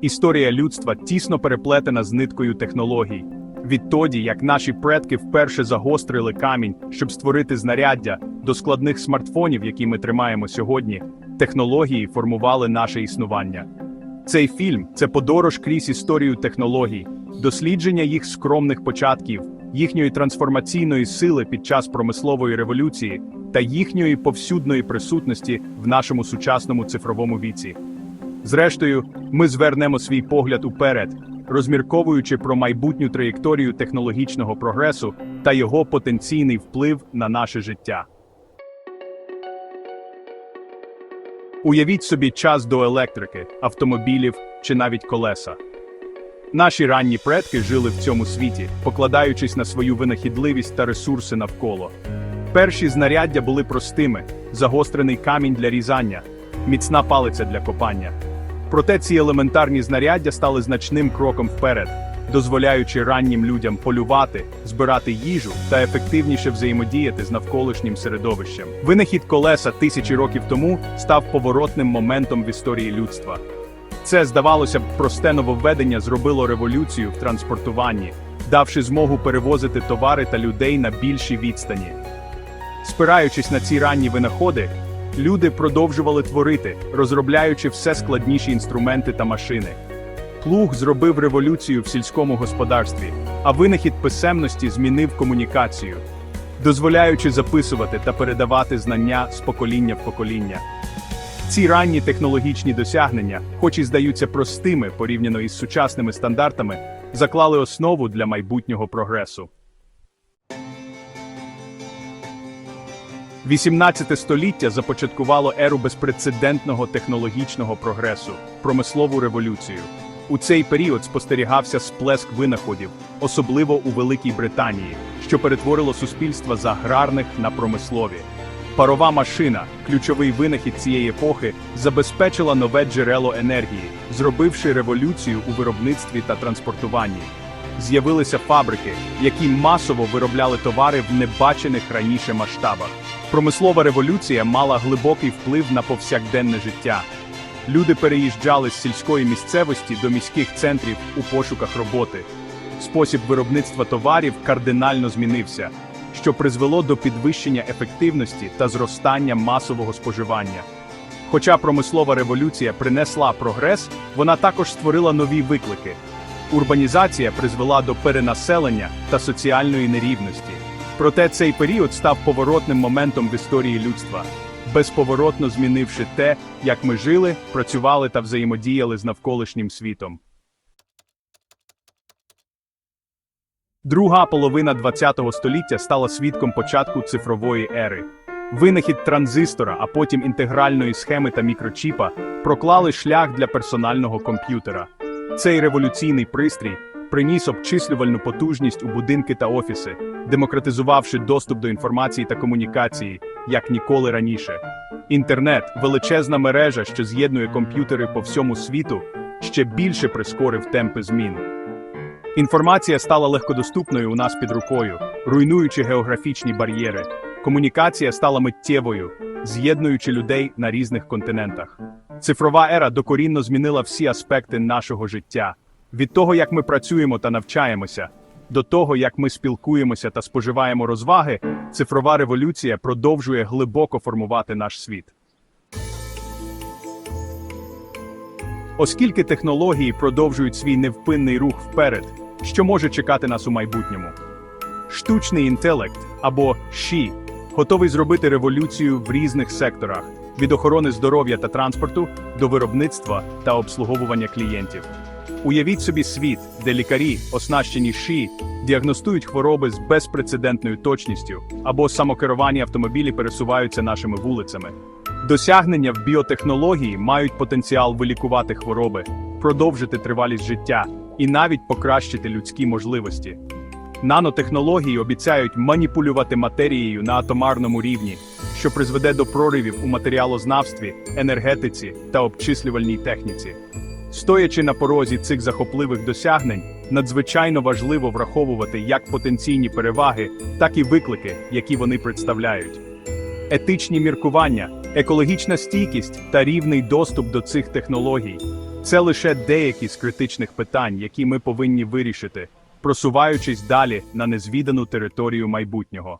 Історія людства тісно переплетена з ниткою технологій. Відтоді, як наші предки вперше загострили камінь, щоб створити знаряддя до складних смартфонів, які ми тримаємо сьогодні, технології формували наше існування. Цей фільм це подорож крізь історію технологій, дослідження їх скромних початків, їхньої трансформаційної сили під час промислової революції та їхньої повсюдної присутності в нашому сучасному цифровому віці. Зрештою, ми звернемо свій погляд уперед, розмірковуючи про майбутню траєкторію технологічного прогресу та його потенційний вплив на наше життя. Уявіть собі час до електрики, автомобілів чи навіть колеса. Наші ранні предки жили в цьому світі, покладаючись на свою винахідливість та ресурси навколо. Перші знаряддя були простими: загострений камінь для різання, міцна палиця для копання. Проте ці елементарні знаряддя стали значним кроком вперед, дозволяючи раннім людям полювати, збирати їжу та ефективніше взаємодіяти з навколишнім середовищем. Винахід колеса тисячі років тому став поворотним моментом в історії людства. Це, здавалося б, просте нововведення зробило революцію в транспортуванні, давши змогу перевозити товари та людей на більші відстані. Спираючись на ці ранні винаходи, люди продовжували творити, розробляючи все складніші інструменти та машини. Плуг зробив революцію в сільському господарстві, а винахід писемності змінив комунікацію, дозволяючи записувати та передавати знання з покоління в покоління. Ці ранні технологічні досягнення, хоч і здаються простими порівняно із сучасними стандартами, заклали основу для майбутнього прогресу. 18 століття започаткувало еру безпрецедентного технологічного прогресу, промислову революцію. У цей період спостерігався сплеск винаходів, особливо у Великій Британії, що перетворило суспільства з аграрних на промислові. Парова машина, ключовий винахід цієї епохи, забезпечила нове джерело енергії, зробивши революцію у виробництві та транспортуванні. З'явилися фабрики, які масово виробляли товари в небачених раніше масштабах. Промислова революція мала глибокий вплив на повсякденне життя. Люди переїжджали з сільської місцевості до міських центрів у пошуках роботи. Спосіб виробництва товарів кардинально змінився, що призвело до підвищення ефективності та зростання масового споживання. Хоча промислова революція принесла прогрес, вона також створила нові виклики. Урбанізація призвела до перенаселення та соціальної нерівності. Проте цей період став поворотним моментом в історії людства, безповоротно змінивши те, як ми жили, працювали та взаємодіяли з навколишнім світом. Друга половина ХХ століття стала свідком початку цифрової ери. Винахід транзистора, а потім інтегральної схеми та мікрочіпа проклали шлях для персонального комп'ютера. Цей революційний пристрій приніс обчислювальну потужність у будинки та офіси, демократизувавши доступ до інформації та комунікації, як ніколи раніше. Інтернет, величезна мережа, що з'єднує комп'ютери по всьому світу, ще більше прискорив темпи змін. Інформація стала легкодоступною у нас під рукою, руйнуючи географічні бар'єри. Комунікація стала миттєвою, з'єднуючи людей на різних континентах. Цифрова ера докорінно змінила всі аспекти нашого життя: від того, як ми працюємо та навчаємося, до того, як ми спілкуємося та споживаємо розваги, цифрова революція продовжує глибоко формувати наш світ. Оскільки технології продовжують свій невпинний рух вперед, що може чекати нас у майбутньому? Штучний інтелект або ШІ готовий зробити революцію в різних секторах від охорони здоров'я та транспорту до виробництва та обслуговування клієнтів. Уявіть собі світ, де лікарі, оснащені ШІ, діагностують хвороби з безпрецедентною точністю або самокеровані автомобілі пересуваються нашими вулицями. Досягнення в біотехнології мають потенціал вилікувати хвороби, продовжити тривалість життя і навіть покращити людські можливості. Нанотехнології обіцяють маніпулювати матерією на атомарному рівні, що призведе до проривів у матеріалознавстві, енергетиці та обчислювальній техніці. Стоячи на порозі цих захопливих досягнень, надзвичайно важливо враховувати як потенційні переваги, так і виклики, які вони представляють. Етичні міркування, екологічна стійкість та рівний доступ до цих технологій Це лише деякі з критичних питань, які ми повинні вирішити, просуваючись далі на незвідану територію майбутнього.